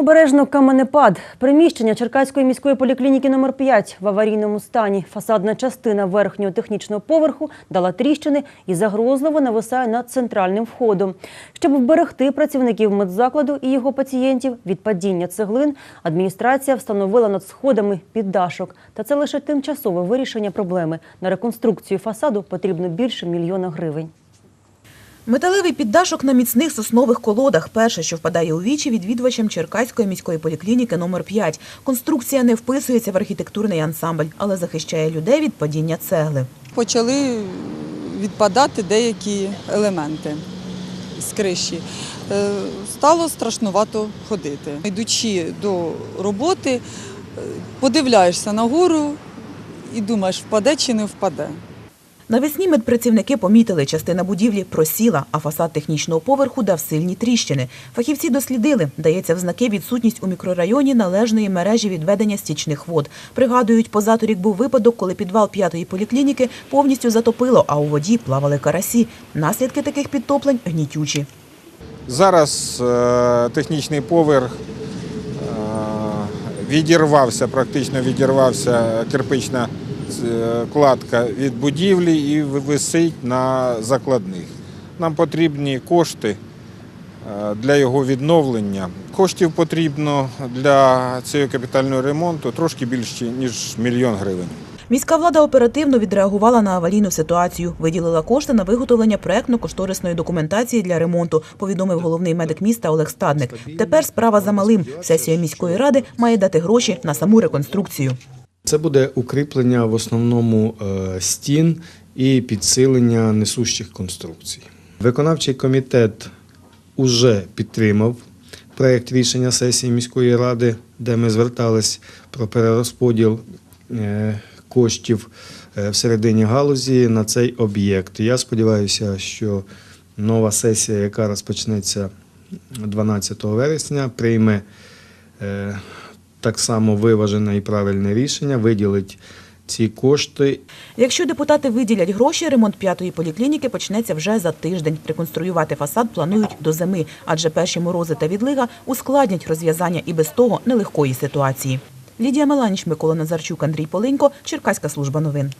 Обережно каменепад. Приміщення Черкаської міської поліклініки номер 5 в аварійному стані. Фасадна частина верхнього технічного поверху дала тріщини і загрозливо нависає над центральним входом. Щоб вберегти працівників медзакладу і його пацієнтів від падіння цеглин, адміністрація встановила над сходами піддашок. Та це лише тимчасове вирішення проблеми. На реконструкцію фасаду потрібно більше мільйона гривень. Металевий піддашок на міцних соснових колодах. Перше, що впадає у вічі відвідувачам Черкаської міської поліклініки номер 5 Конструкція не вписується в архітектурний ансамбль, але захищає людей від падіння цегли. почали відпадати деякі елементи з криші. Е, Стало страшнувато ходити. Йдучи до роботи, е, подивляєшся нагору і думаєш, впаде чи не впаде. Навесні медпрацівники помітили, частина будівлі просіла, а фасад технічного поверху дав сильні тріщини. Фахівці дослідили, дається в знаки відсутність у мікрорайоні належної мережі відведення стічних вод. Пригадують, позаторік був випадок, коли підвал п'ятої поліклініки повністю затопило, а у воді плавали карасі. Наслідки таких підтоплень гнітючі. Зараз е, технічний поверх е, відірвався, практично відірвався кирпична кладка від будівлі і висить на закладних. Нам потрібні кошти е, для його відновлення. Коштів потрібно для цього капітального ремонту трошки більше, ніж мільйон гривень. Міська влада оперативно відреагувала на аварійну ситуацію, виділила кошти на виготовлення проектно-кошторисної документації для ремонту, повідомив головний медик міста Олег Стадник. Тепер справа за малим. Сесія міської ради має дати гроші на саму реконструкцію. Це буде укріплення в основному е, стін і підсилення несущих конструкцій. Виконавчий комітет уже підтримав проєкт рішення сесії міської ради, де ми звертались про перерозподіл е, коштів е, всередині галузі на цей об'єкт. Я сподіваюся, що нова сесія, яка розпочнеться 12 вересня, прийме так само виважене і правильне рішення, виділить ці кошти Якщо депутати виділять гроші, ремонт п'ятої поліклініки почнеться вже за тиждень. Реконструювати фасад планують до зими, адже перші морози та відлига ускладнять розв'язання і без того нелегкої ситуації. Лідія Меланіч, Микола Назарчук, Андрій Полинько, Черкаська служба новин.